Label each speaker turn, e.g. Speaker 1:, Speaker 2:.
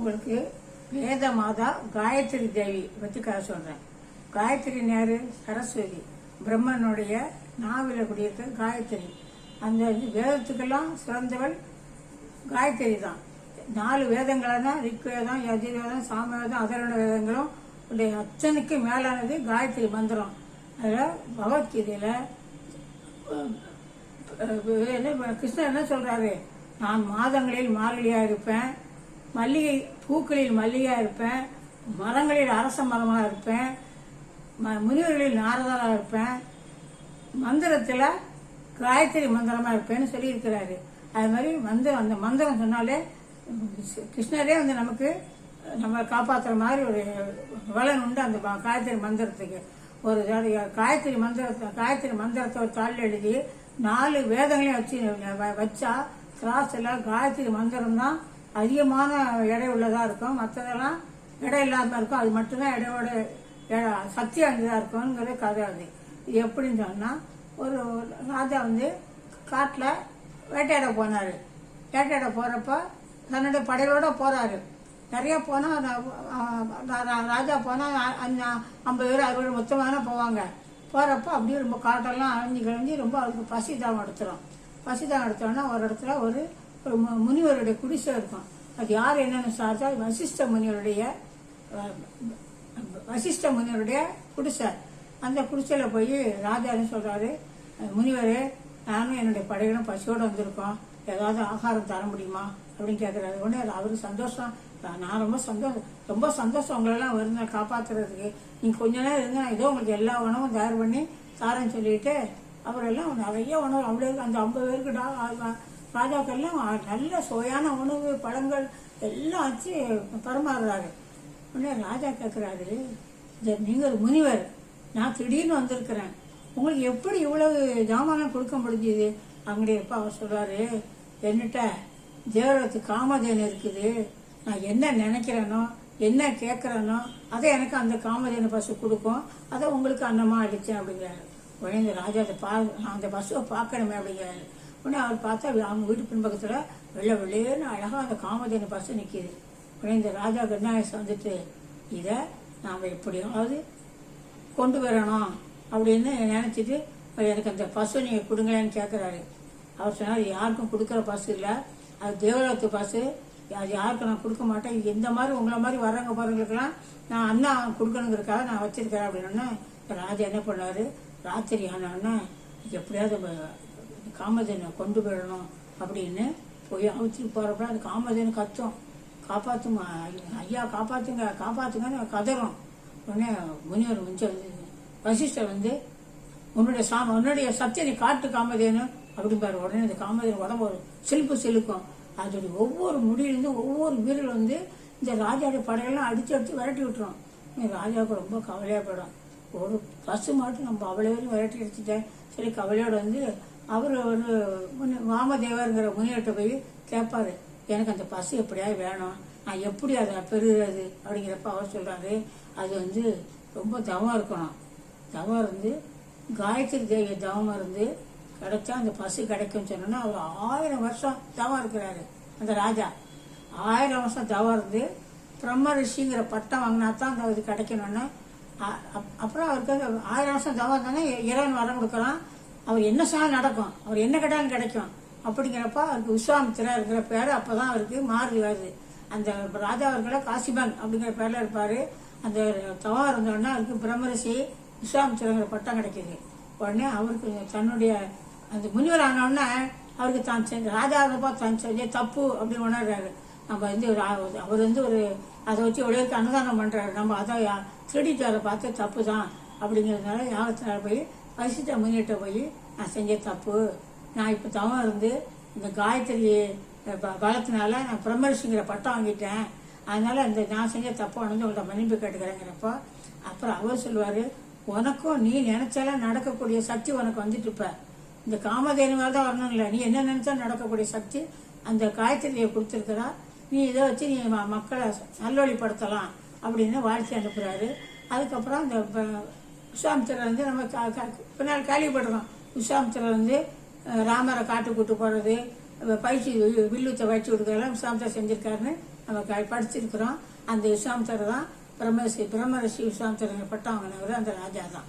Speaker 1: உங்களுக்கு வேத மாதா காயத்ரி தேவி பற்றி கதை சொல்கிறேன் காயத்ரி நேரு சரஸ்வதி. பிரம்மனுடைய நாவில குடியிருக்க காயத்ரி. அந்த வேதத்துக்கெல்லாம் சிறந்தவள் காயத்ரி தான். நாலு வேதங்களை தான் ரிக்வேதம் யஜுர்வேதம் சாமவேதம் அதரண வேதங்களும் உடைய அச்சனுக்கு மேலானது காயத்ரி மந்திரம். அதில் பகவத்கீதையில் கிருஷ்ணன் கிருஷ்ணர் என்ன சொல்கிறாரு நான் மாதங்களில் மார்கழியா இருப்பேன். மல்லிகை பூக்களில் மல்லிகையா இருப்பேன். மரங்களில் அரச மரமாக இருப்பேன். ம- முனிவர்களில் நாரதராக இருப்பேன். மந்திரத்தில் காயத்ரி மந்திரமாக இருப்பேன்னு சொல்லியிருக்கிறாரு. அது மாதிரி மந்திரம் அந்த மந்திரம் சொன்னாலே கிருஷ்ணரே வந்து நமக்கு நம்ம காப்பாற்றுற மாதிரி ஒரு வளன் உண்டு அந்த காயத்திரி காயத்ரி மந்திரத்துக்கு. ஒரு காயத்திரி காயத்ரி மந்திரத்தை காயத்ரி மந்திரத்தை ஒரு தாள் எழுதி நாலு வேதங்களையும் வச்சு வச்சா திராசில் காயத்ரி மந்திரம் தான் அதிகமான எடை உள்ளதா இருக்கும். மற்றதெல்லாம் எடை இல்லாம இருக்கும். அது மட்டும்தான் எடையோட எடை சக்தி வாய்ந்ததா இருக்கும்ங்கிறது கதை அது இது எப்படின்னு சொன்னா ஒரு ராஜா வந்து காட்டில் வேட்டையாட போனாரு. வேட்டையாட போறப்ப தன்னுடைய படைகளோட போறாரு. நிறைய போனால் ராஜா போனால் அஞ்சு- ஐம்பது பேர் அறுபது பேர் மொத்தமாக போவாங்க. போகிறப்ப அப்படியே ரொம்ப காட்டெல்லாம் அழிஞ்சு கழிஞ்சு ரொம்ப அவருக்கு பசி தான் எடுத்துரும். பசி தான் எடுத்தோன்னா ஒரு இடத்துல ஒரு முனிவருடைய குடிசை இருக்கும். அது யார் என்னன்னு சார்ஜா வசிஷ்ட முனிவருடைய வசிஷ்ட முனிவருடைய குடிசை. அந்த குடிசையில போய் ராஜான்னு சொல்கிறாரு சொல்றாரு? முனிவரே நானும் என்னுடைய படைகளும் பசியோடு வந்திருக்கோம். ஏதாவது ஆகாரம் தர முடியுமா? அப்படின்னு கேட்கறாரு உடனே அவருக்கு சந்தோஷம். நான் ரொம்ப சந்தோஷம் ரொம்ப சந்தோஷம் உங்களெல்லாம் வருங்க காப்பாத்துறதுக்கு. நீங்க கொஞ்ச நேரம் இருங்க ஏதோ உங்களுக்கு எல்லா உணவும் தயார் பண்ணி தாரேன்னு சொல்லிட்டு அவரெல்லாம் நிறைய உணவு அவ்வளோ அந்த ஐம்பது பேருக்கு ராஜாக்கள்லாம் நல்ல சுவையான உணவு பழங்கள் எல்லாம் வச்சு பரமாறுறாரு உடனே ராஜா கேட்குறாரு நீங்க ஒரு முனிவர் நான் திடீர்னு வந்திருக்கிறேன். உங்களுக்கு எப்படி இவ்வளவு ஜாமான் கொடுக்க முடிஞ்சுது? அங்கடியப்ப அவர் சொல்கிறாரு என்னட்ட தேவரத்து காமதேனு இருக்குது. நான் என்ன நினைக்கிறேனோ என்ன கேட்குறேனோ அதை எனக்கு அந்த காமதேனு பசு கொடுக்கும். அதை உங்களுக்கு அன்னமாக அடிச்சேன் அப்படிங்கிறாரு. உடனே இந்த ராஜா பா நான் அந்த பஸ்ஸை பார்க்கணுமே அப்படிங்கிறாரு. உடனே அவர் பார்த்தா அவங்க வீட்டு பின்பக்கத்தில் வெள்ளை வெள்ளையேன்னு அழகாக அந்த காமதேனு பஸ் நிற்கிது உடனே இந்த ராஜா கருணாயஸ் வந்துட்டு இதை நாம் எப்படியாவது கொண்டு வரணும் அப்படின்னு நினச்சிட்டு எனக்கு அந்த பசு நீங்கள் கொடுங்களேன்னு கேட்குறாரு அவர் சொன்னார் யாருக்கும் கொடுக்குற பசு இல்லை. அது தேவலத்து பசு அது யாருக்கும் நான் கொடுக்க மாட்டேன். எந்த இந்த மாதிரி உங்களை மாதிரி வர்றவங்க போகிறவங்களுக்கெல்லாம் நான் அண்ணா கொடுக்கணுங்கிறக்காக நான் வச்சிருக்கிறேன் அப்படின்னு ராஜா என்ன பண்ணாரு? ராத்திரி ஆனோடனே எப்படியாவது காமதேனை கொண்டு போயிடணும் அப்படின்னு போய் அவுத்துட்டு போகிறப்ப அது காமதேனு கத்தும். காப்பாற்றுமா ஐயா காப்பாற்றுங்க காப்பாற்றுங்கன்னு கதறும். உடனே முனிவர் வந்து வசிஷ்டர் வந்து உன்னுடைய சாம உன்னுடைய சக்தியை காட்டு காமதேனு அப்படிம்பாரு. உடனே அந்த காமதேனு உடம்பு ஒரு சிலுப்பு சிலுக்கும். அதோடைய ஒவ்வொரு முடியிலிருந்து ஒவ்வொரு வீரர் வந்து இந்த ராஜாவுடைய படையெல்லாம் அடித்து அடித்து விரட்டி விட்டுரும். ராஜாவுக்கு ரொம்ப கவலையாக போயிடும். ஒரு பசு மட்டும் நம்ம அவ்வளோ பேரும் விரட்டி எடுத்துட்டேன் சரி கவலையோடு வந்து அவர் ஒரு முனி- வாமதேவருங்கிற முனிவர்கிட்ட போய் கேட்பாரு எனக்கு அந்த பசு எப்படியாவது வேணும்? நான் எப்படி அதை பெறுகிறது? அப்படிங்கிறப்ப அவர் சொல்றாரு அது வந்து ரொம்ப தவம் இருக்கணும். தவம் இருந்து காயத்ரி தேவிய தவம் இருந்து கிடைச்சா அந்த பசு கிடைக்கும்னு சொன்னோன்னா அவர் ஆயிரம் வருஷம் தவம் இருக்கிறாரு அந்த ராஜா. ஆயிரம் வருஷம் தவம் இருந்து பிரம்ம ரிஷிங்கிற பட்டம் வாங்கினா தான் அந்த இது கிடைக்கணும்னு. அப்- அப்புறம் அவருக்கு ஆயிரம் வருஷம் தவம் தானே இறைவன் வரம் கொடுக்கலாம். அவர் என்ன சொன்னாலும் நடக்கும்? அவர் என்ன கேட்டாலும் கிடைக்கும். அப்படிங்கிறப்ப அவருக்கு விஸ்வாமித்திரா இருக்கிற பேர் அப்பதான் அவருக்கு மாறுதி வருது. அந்த ராஜா அவர்களை காசிபன் அப்படிங்கிற பேரில் இருப்பார். அந்த தவா இருந்தோடனே அவருக்கு பிரம்மரிசி விஸ்வாமித்திரங்கிற பட்டம் கிடைக்குது. உடனே அவருக்கு தன்னுடைய அந்த முனிவர் ஆனவுடனே அவருக்கு தான் செஞ்ச ராஜா இருந்தப்போ தான் செஞ்ச தப்பு அப்படின்னு உணர்றாரு. நம்ம வந்து ஒரு அவர் வந்து ஒரு அதை வச்சு உலகத்துக்கு அன்னதானம் பண்ணுறாரு நம்ம அதை திருடிட்டு அதை பார்த்து தப்பு தான் அப்படிங்கிறதுனால யாகத்தினால போய் வசிட்ட முன்னிட்ட போய் நான் செஞ்ச தப்பு. நான் இப்போ தவம் இருந்து இந்த காயத்ரி பலத்தினால நான் பிரம்மரிஷிங்கிற பட்டம் வாங்கிட்டேன். அதனால் இந்த நான் செஞ்ச தப்பு வந்து உங்கள்கிட்ட மன்னிப்பு கேட்டுக்கிறேங்கிறப்போ அப்புறம் அவர் சொல்லுவார் உனக்கும் நீ நினைச்சாலும் நடக்கக்கூடிய சக்தி உனக்கு வந்துட்டு இப்ப இந்த காமதேனுவால் தான் வரணும் இல்லை நீ என்ன நினச்சாலும் நடக்கக்கூடிய சக்தி அந்த காயத்ரியை கொடுத்துருக்குறா. நீ இதை வச்சு நீ ம- மக்களை நல்வழிப்படுத்தலாம் அப்படின்னு வாழ்த்தி அனுப்புகிறாரு அதுக்கப்புறம் இந்த ப- வந்து நம்ம பின்னால் கேள்விப்படுறோம் விஸ்வாமித்திரர் வந்து ராமரை காட்டு கூட்டு போகிறது பயிற்சி வில்லுத்தை வச்சு கொடுக்கறதெல்லாம் விஸ்வாமித்தர் செஞ்சிருக்காருன்னு நம்ம க- படிச்சிருக்கிறோம். அந்த விஸ்வாமித்தர் தான் பிரம்மரிஷி பிரம்மரிஷி விஸ்வாமித்தர் பட்டம் வாங்கினவர் அந்த ராஜா தான்.